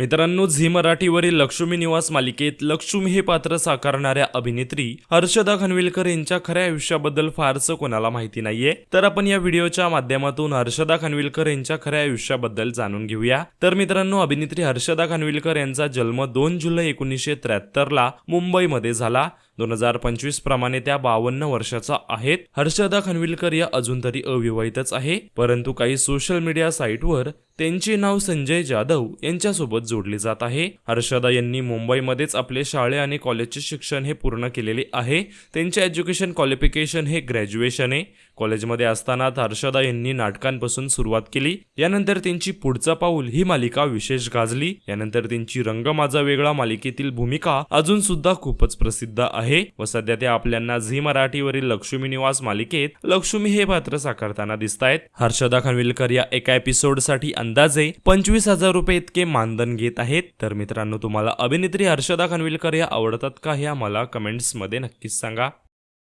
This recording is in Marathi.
मित्रांनो झी मराठीवरील लक्ष्मी निवास मालिकेत लक्ष्मी हे पात्र साकारणाऱ्या अभिनेत्री हर्षदा खानविलकर यांच्या खऱ्या आयुष्याबद्दल फारसं कोणाला माहिती नाहीये. तर आपण या व्हिडिओच्या माध्यमातून हर्षदा खानविलकर यांच्या खऱ्या आयुष्याबद्दल जाणून घेऊया. तर मित्रांनो अभिनेत्री हर्षदा खानविलकर यांचा जन्म दोन जुलै एकोणीसशे त्र्याहत्तर ला मुंबईमध्ये झाला. दोन हजार पंचवीस प्रमाणे त्या बावन्न वर्षाचा आहेत. हर्षदा खानविलकर या अजून तरी अविवाहितच आहे. परंतु काही सोशल मीडिया साईटवर त्यांचे नाव संजय जाधव यांच्यासोबत जोडले जात आहे. हर्षदा यांनी मुंबईमध्येच आपले शाळे आणि कॉलेजचे शिक्षण हे पूर्ण केलेले आहे. त्यांचे एज्युकेशन क्वालिफिकेशन हे ग्रॅज्युएशन आहे. कॉलेजमध्ये असताना हर्षदा यांनी नाटकांपासून सुरुवात केली. यानंतर त्यांची पुढचा पाऊल ही मालिका विशेष गाजली. यानंतर त्यांची रंग माझा वेगळा मालिकेतील भूमिका अजून सुद्धा खूपच प्रसिद्ध आहे व सध्या ते आपल्याला झी मराठीवरील लक्ष्मी निवास मालिकेत लक्ष्मी हे पात्र साकारताना दिसत आहेत हर्षदा खानविलकर या एका एपिसोडसाठी अंदाजे पंचवीस हजार रुपये इतके मानधन घेत आहेत. तर मित्रांनो तुम्हाला अभिनेत्री हर्षदा खानविलकर या आवडतात का ह्या मला कमेंट्समध्ये नक्कीच सांगा.